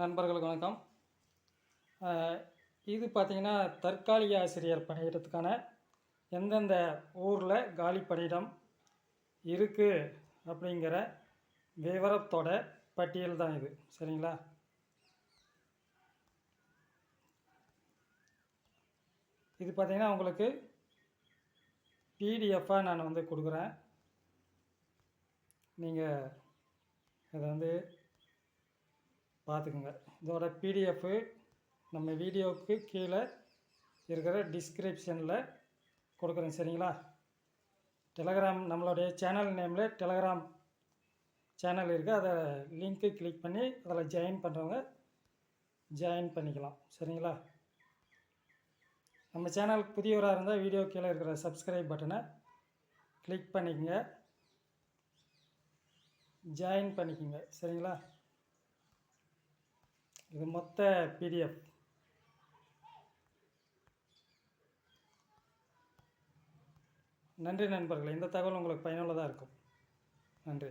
நண்பர்களுக்கு வணக்கம். இது பார்த்திங்கன்னா தற்காலிக ஆசிரியர் பணியிடத்துக்கான எந்தெந்த ஊரில் காலி பணியிடம் இருக்குது அப்படிங்கிற விவரத்தோட பட்டியல் தான் இது. சரிங்களா? இது பார்த்திங்கன்னா உங்களுக்கு பிடிஎஃபாக நான் வந்து கொடுக்குறேன். நீங்கள் இதை வந்து பார்த்துக்குங்க. இதோட பிடிஎஃப்பு நம்ம வீடியோவுக்கு கீழே இருக்கிற டிஸ்கிரிப்ஷனில் கொடுக்குறேன். சரிங்களா? டெலகிராம் நம்மளுடைய சேனல் நேமில் டெலகிராம் சேனல் இருக்குது அதை லிங்க்கு கிளிக் பண்ணி அதில் ஜாயின் பண்ணுறவங்க ஜாயின் பண்ணிக்கலாம். சரிங்களா? நம்ம சேனலுக்கு புதியவராக இருந்தால் வீடியோ கீழே இருக்கிற சப்ஸ்கிரைப் பட்டனை கிளிக் பண்ணிக்கங்க. ஜாயின் பண்ணிக்கோங்க. சரிங்களா? இது மொத்த பிடிஎஃப் நன்றி நண்பர்களே இந்த தகவல் உங்களுக்கு பயனுள்ளதாக இருக்கும். நன்றி.